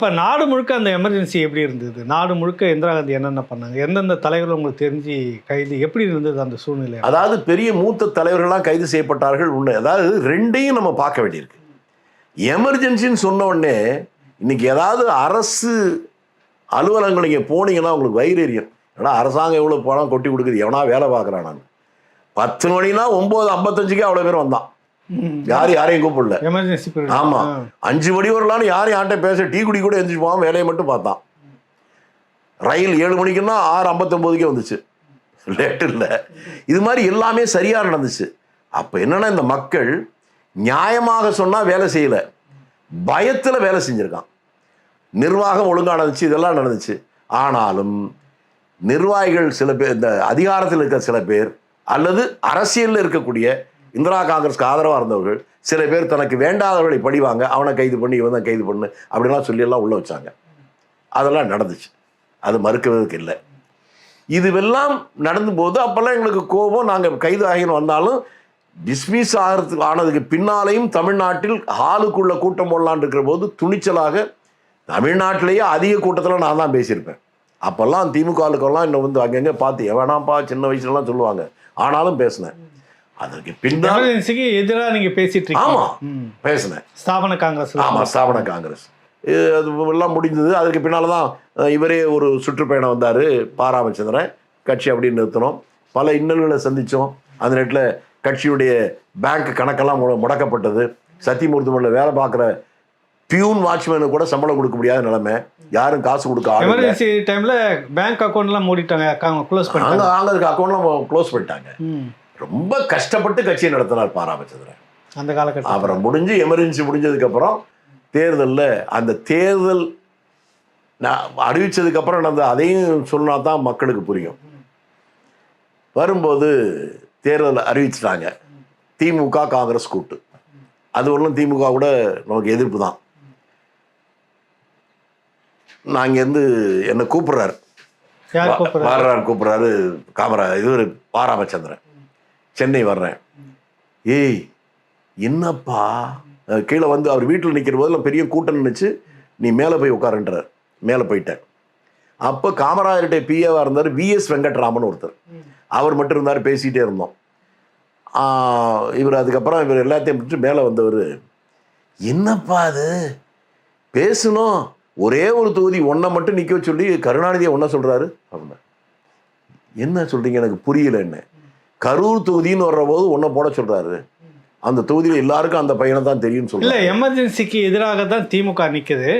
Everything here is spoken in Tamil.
அப்போ நாடு முழுக்க அந்த எமர்ஜென்சி எப்படி இருந்தது? நாடு முழுக்க இந்திரா காந்தி என்னென்ன பண்ணாங்க? எந்தெந்த தலைவர்கள் உங்களுக்கு தெரிஞ்சு கைது எப்படி இருந்தது அந்த சூழ்நிலை? அதாவது பெரிய மூத்த தலைவர்கள்லாம் கைது செய்யப்பட்டார்கள் உண்மை. அதாவது ரெண்டையும் நம்ம பார்க்க வேண்டியிருக்கு. எமர்ஜென்சின்னு சொன்ன உடனே இன்னைக்கு ஏதாவது அரசு அலுவலகங்கள் நீங்கள் போனீங்கன்னா உங்களுக்கு வயிறு எரியும். ஏன்னா அரசாங்கம் எவ்வளோ பணம் கொட்டி கொடுக்குது? எவனா வேலை பார்க்குறான் நான். பத்து மணினா ஒம்பது ஐம்பத்தஞ்சுக்கே அவ்வளோ பேர் வந்தான். யாரும் யாரையும் கூப்பிடல. எமர்ஜென்சி ஆமா. அஞ்சு மணி வரலான்னு யாரும் யார்கிட்ட பேச டீ குடி கூட எந்திரிச்சு போகாம வேலையை மட்டும் பார்த்தான். ரயில் ஏழு மணிக்குன்னா ஆறு ஐம்பத்தொம்போதுக்கே வந்துச்சு. லேட் இல்லை. இது மாதிரி எல்லாமே சரியாக நடந்துச்சு. அப்போ என்னன்னா இந்த மக்கள் நியாயமாக சொன்னால் வேலை செய்யலை. பயத்தில் வேலை செஞ்சுருக்கான். நிர்வாகம் ஒழுங்காக நடந்துச்சு இதெல்லாம் நடந்துச்சு. ஆனாலும் நிர்வாகிகள் சில பேர் இந்த அதிகாரத்தில் இருக்கிற சில பேர் அல்லது அரசியலில் இருக்கக்கூடிய இந்திரா காங்கிரஸ்க்கு ஆதரவாக இருந்தவர்கள் சில பேர் தனக்கு வேண்டாதவர்களை படிவாங்க அவனை கைது பண்ணி இவன் கைது பண்ணு அப்படிலாம் சொல்லியெல்லாம் உள்ளே உள்ள வச்சாங்க. அதெல்லாம் நடந்துச்சு. அது மறுக்கிறதுக்கு இல்லை. இதுவெல்லாம் நடந்தபோது அப்போல்லாம் எங்களுக்கு கோபம். நாங்கள் கைது ஆகின்னு வந்தாலும் டிஸ்மிஸ் ஆகிறதுக்கு ஆனதுக்கு பின்னாலேயும் தமிழ்நாட்டில் ஹாலுக்குள்ள கூட்டம் போடலான் இருக்கிற போது துணிச்சலாக தமிழ்நாட்டிலேயே அதிக கூட்டத்தில் நான் தான் பேசியிருப்பேன். அப்போல்லாம் திமுகவுக்கெல்லாம் இன்னும் வந்து அங்கங்கே பார்த்து எவனாப்பா சின்ன வயசுலலாம் சொல்லுவாங்க. ஆனாலும் பேசினேன். அதற்கு பின்னால் எதிராக நீங்க பேசிட்டு ஆமா. பேசினேன். ஸ்தாபன காங்கிரஸ். ஆமாம் ஸ்தாபன காங்கிரஸ். இது அது எல்லாம் முடிஞ்சது. அதுக்கு பின்னால் தான் இவரே ஒரு சுற்றுப்பயணம் வந்தார் பாராமச்சந்திரன். கட்சி அப்படின்னு நிறுத்தினோம். பல இன்னல்களை சந்தித்தோம் அந்த நேரத்தில் கட்சியுடைய பேங்க் கணக்கெல்லாம் முட- முடக்கப்பட்டது. சத்தியமூர்த்தி வேலை பார்க்குற பியூன் வாட்ச்மேனுக்கு கூட சம்பளம் கொடுக்க முடியாத நிலைமை. யாரும் காசு கொடுக்க. எமர்ஜென்சி டைம்ல பேங்க் அக்கௌண்ட்லாம் மூடிட்டாங்க. க்ளோஸ் அங்கே பண்ணிட்டாங்க. அங்கே அக்கௌண்ட்லாம் க்ளோஸ் பண்ணிட்டாங்க. ரொம்ப கஷ்டப்பட்டு கட்சியை நடத்தினார் பாராமச்சந்திரன். அந்த காலகட்டம் அப்புறம் முடிஞ்சு எமர்ஜென்சி முடிஞ்சதுக்கப்புறம் தேர்தலில் அந்த தேர்தல் நான் அறிவிச்சதுக்கப்புறம் நடந்த அதையும் சொன்னா தான் மக்களுக்கு புரியும். வரும்போது தேர்தல் அறிவிச்சிட்டாங்க. திமுக காங்கிரஸ் கூட்டு. அது ஒன்றும் திமுக கூட நமக்கு எதிர்ப்பு தான். நான் இங்கேருந்து என்னை கூப்பிடுறாரு. வர்றாரு கூப்பிடுறாரு காமரா இது ஒரு பாராமச்சந்திரன். சென்னை வர்றேன். ஏய் என்னப்பா? கீழே வந்து அவர் வீட்டில் நிற்கிற போதெல்லாம் பெரிய கூட்டம் நினச்சி நீ மேலே போய் உட்காருன்றார். மேலே போயிட்டேன். அப்போ காமராஜர்கிட்ட பிஏவாக இருந்தார் விஎஸ் வெங்கட்ராமன் ஒருத்தர். அவர் மட்டும் இருந்தார் பேசிகிட்டே இருந்தோம். இவர் அதுக்கப்புறம் இவர் எல்லாத்தையும் விட்டு மேலே வந்தவர். என்னப்பா அது? பேசணும். ஒரே ஒரு தொகுதி ஒன்றை மட்டும் நிற்க சொல்லி கருணாநிதியை ஒன்றை சொல்கிறாரு அப்படின்னா என்ன சொல்கிறீங்க எனக்கு புரியல என்ன கரூர் தொகுதின்னு வர்ற போது ஒன்றை போட சொல்கிறாரு அந்த தொகுதியில் எல்லாருக்கும் அந்த பையனை தான் தெரியும்னு சொல்லி இல்லை எமர்ஜென்சிக்கு எதிராக தான் திமுக நிற்குது